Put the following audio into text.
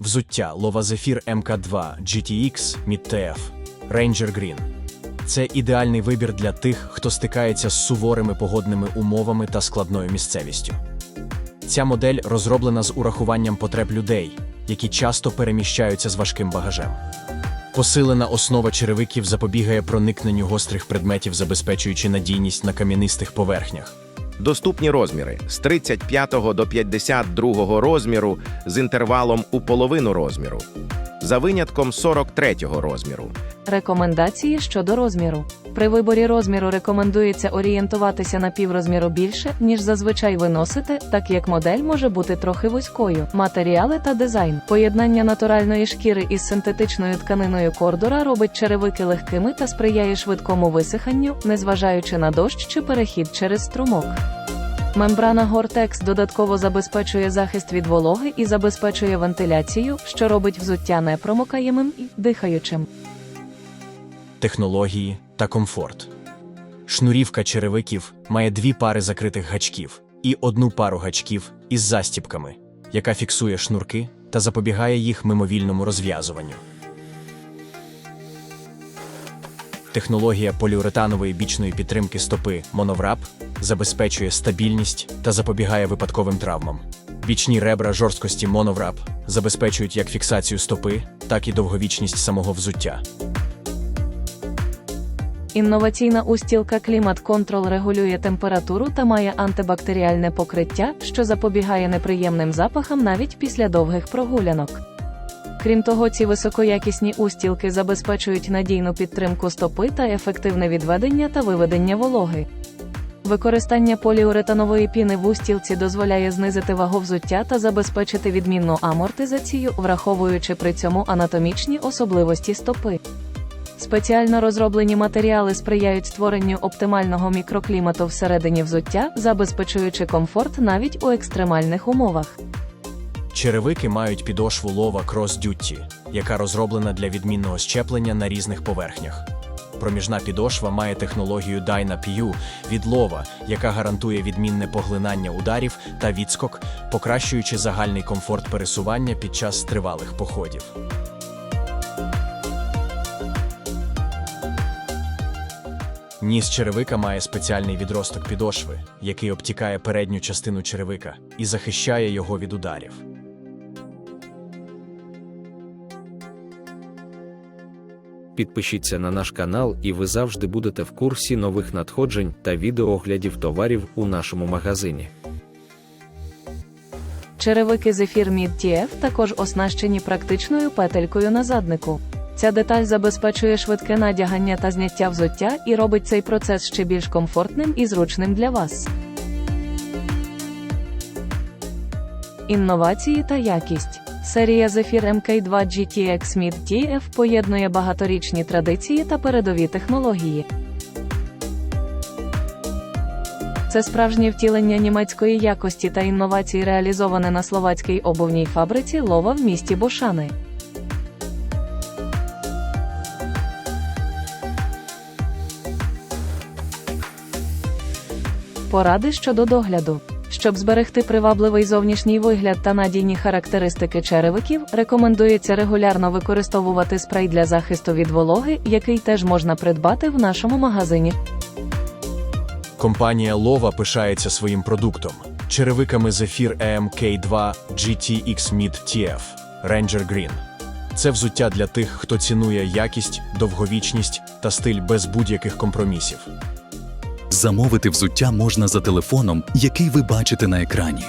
Взуття Zephyr MK2 GTX Mid TF Ranger Green. Це ідеальний вибір для тих, хто стикається з суворими погодними умовами та складною місцевістю. Ця модель розроблена з урахуванням потреб людей, які часто переміщаються з важким багажем. Посилена основа черевиків запобігає проникненню гострих предметів, забезпечуючи надійність на кам'янистих поверхнях. Доступні розміри. З 35 до 52 розміру з інтервалом у половину розміру, за винятком 43-го розміру. Рекомендації щодо розміру. При виборі розміру рекомендується орієнтуватися на піврозміру більше, ніж зазвичай ви носите, так як модель може бути трохи вузькою. Матеріали та дизайн. Поєднання натуральної шкіри із синтетичною тканиною кордура робить черевики легкими та сприяє швидкому висиханню, незважаючи на дощ чи перехід через струмок. Мембрана Gore-Tex додатково забезпечує захист від вологи і забезпечує вентиляцію, що робить взуття непромокаємим і дихаючим. технології та комфорт. Шнурівка черевиків має дві пари закритих гачків і одну пару гачків із застіпками, яка фіксує шнурки та запобігає їх мимовільному розв'язуванню. Технологія поліуретанової бічної підтримки стопи Monovrap забезпечує стабільність та запобігає випадковим травмам. Бічні ребра жорсткості Monovrap забезпечують як фіксацію стопи, так і довговічність самого взуття. Інноваційна устілка Climate Control регулює температуру та має антибактеріальне покриття, що запобігає неприємним запахам навіть після довгих прогулянок. Крім того, ці високоякісні устілки забезпечують надійну підтримку стопи та ефективне відведення та виведення вологи. Використання поліуретанової піни в устілці дозволяє знизити вагу взуття та забезпечити відмінну амортизацію, враховуючи при цьому анатомічні особливості стопи. Спеціально розроблені матеріали сприяють створенню оптимального мікроклімату всередині взуття, забезпечуючи комфорт навіть у екстремальних умовах. Черевики мають підошву Lova Cross Duty, яка розроблена для відмінного щеплення на різних поверхнях. Проміжна підошва має технологію Dyna-PU від Lova, яка гарантує відмінне поглинання ударів та відскок, покращуючи загальний комфорт пересування під час тривалих походів. Ніс черевика має спеціальний відросток підошви, який обтікає передню частину черевика і захищає його від ударів. Підпишіться на наш канал, і ви завжди будете в курсі нових надходжень та відеооглядів товарів у нашому магазині. Черевики Zephyr Mid TF також оснащені практичною петелькою на заднику. Ця деталь забезпечує швидке надягання та зняття взуття і робить цей процес ще більш комфортним і зручним для вас. Інновації та якість. Серія Zephyr MK2 GTX Mid TF поєднує багаторічні традиції та передові технології. Це справжнє втілення німецької якості та інновацій, реалізоване на словацькій обувній фабриці Лова в місті Бошани. Поради щодо догляду. Щоб зберегти привабливий зовнішній вигляд та надійні характеристики черевиків, рекомендується регулярно використовувати спрей для захисту від вологи, який теж можна придбати в нашому магазині. Компанія Lova пишається своїм продуктом черевиками Zephyr EMK2 GTX Mid TF Ranger Green. Це взуття для тих, хто цінує якість, довговічність та стиль без будь-яких компромісів. Замовити взуття можна за телефоном, який ви бачите на екрані.